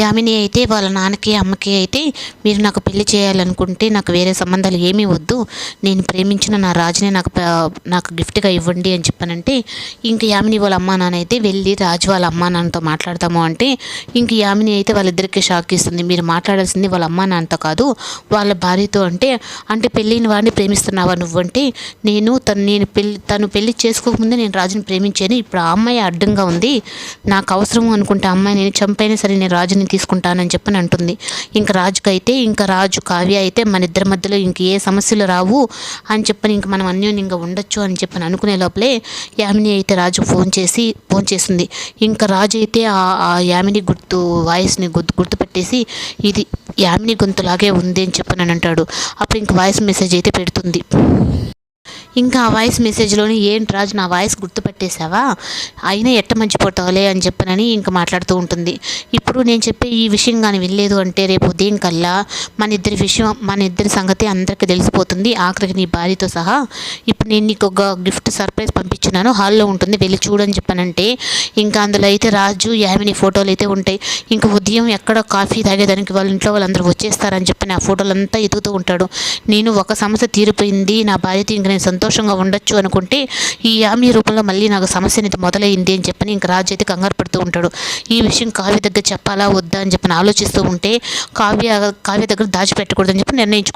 యామిని అయితే వాళ్ళ నాన్నకి అమ్మకి అయితే మీరు నాకు పెళ్ళి చేయాలనుకుంటే నాకు వేరే సంబంధాలు ఏమీ వద్దు. నేను ప్రేమించిన నా రాజుని నాకు నాకు గిఫ్ట్గా ఇవ్వండి అని చెప్పానంటే ఇంక యామిని వాళ్ళ అమ్మా నాన్న అయితే వెళ్ళి రాజు వాళ్ళ అమ్మా నాన్నతో మాట్లాడతాము అంటే ఇంక యామిని అయితే వాళ్ళిద్దరికీ షాక్ ఇస్తుంది మీరు మాట్లాడాల్సింది వాళ్ళ అమ్మా నాన్నతో కాదు వాళ్ళ భార్యతో అంటే అంటే పెళ్ళిన వాడిని ప్రేమిస్తున్నావా నువ్వంటే నేను తను నేను పెళ్ళి తను పెళ్ళి చేసుకోకముందే నేను రాజుని ప్రేమించాను. ఇప్పుడు ఆ అమ్మాయి అడ్డంగా ఉంది. నాకు అవసరం అనుకుంటే అమ్మాయి నేను చంపైనా సరే నేను రాజు రాజుని తీసుకుంటానని చెప్పని అంటుంది. ఇంకా రాజుకు అయితే ఇంకా రాజు కావ్య అయితే మన ఇద్దరి మధ్యలో ఇంక ఏ సమస్యలు రావు అని చెప్పని ఇంక మనం అన్యోన్యంగా ఉండొచ్చు అని చెప్పని అనుకునే లోపలే యామిని అయితే రాజు ఫోన్ చేసి ఫోన్ చేసింది. ఇంకా రాజు అయితే ఆ యామిని గుర్తు వాయిస్ని గుర్తు గుర్తుపెట్టేసి ఇది యామిని గొంతులాగే ఉంది అని చెప్పని అంటాడు. అప్పుడు ఇంక వాయిస్ మెసేజ్ అయితే పెడుతుంది. ఇంకా ఆ వాయిస్ మెసేజ్లోని ఏంటి రాజు నా వాయిస్ గుర్తుపెట్టేశావా? అయినా ఎట్ట మర్చిపోతావులే అని చెప్పనని ఇంకా మాట్లాడుతూ ఉంటుంది. ఇప్పుడు నేను చెప్పే ఈ విషయం కానీ వెళ్ళలేదు అంటే రేపు ఉదయం కల్లా మన ఇద్దరి విషయం మన ఇద్దరి సంగతి అందరికీ తెలిసిపోతుంది. ఆఖరికి నీ భార్యతో సహా ఇప్పుడు నేను నీకు ఒక గిఫ్ట్ సర్ప్రైజ్ పంపించినాను హాల్లో ఉంటుంది వెళ్ళి చూడని చెప్పానంటే ఇంకా అందులో అయితే రాజు యామిని ఫోటోలు అయితే ఉంటాయి. ఇంకా ఉదయం ఎక్కడ కాఫీ తాగేదానికి వాళ్ళ ఇంట్లో వాళ్ళందరూ వచ్చేస్తారని చెప్పి నా ఫోటోలు అంతా ఎదుగుతూ ఉంటాడు. నేను ఒక సమస్య తీరిపోయింది నా భార్యతో ఇంక నేను సంతోషంగా ఉండొచ్చు అనుకుంటే ఈ యామి రూపంలో మళ్ళీ నాకు సమస్య అనేది మొదలైంది అని చెప్పని ఇంక రాజు అయితే కంగారు పడుతూ ఉంటాడు. ఈ విషయం కావ్య దగ్గర చెప్పాలా? వద్దా? అని చెప్పని ఆలోచిస్తూ ఉంటే కావ్య కావ్య దగ్గర దాచిపెట్టకూడదని చెప్పి నిర్ణయించుకుంటాడు.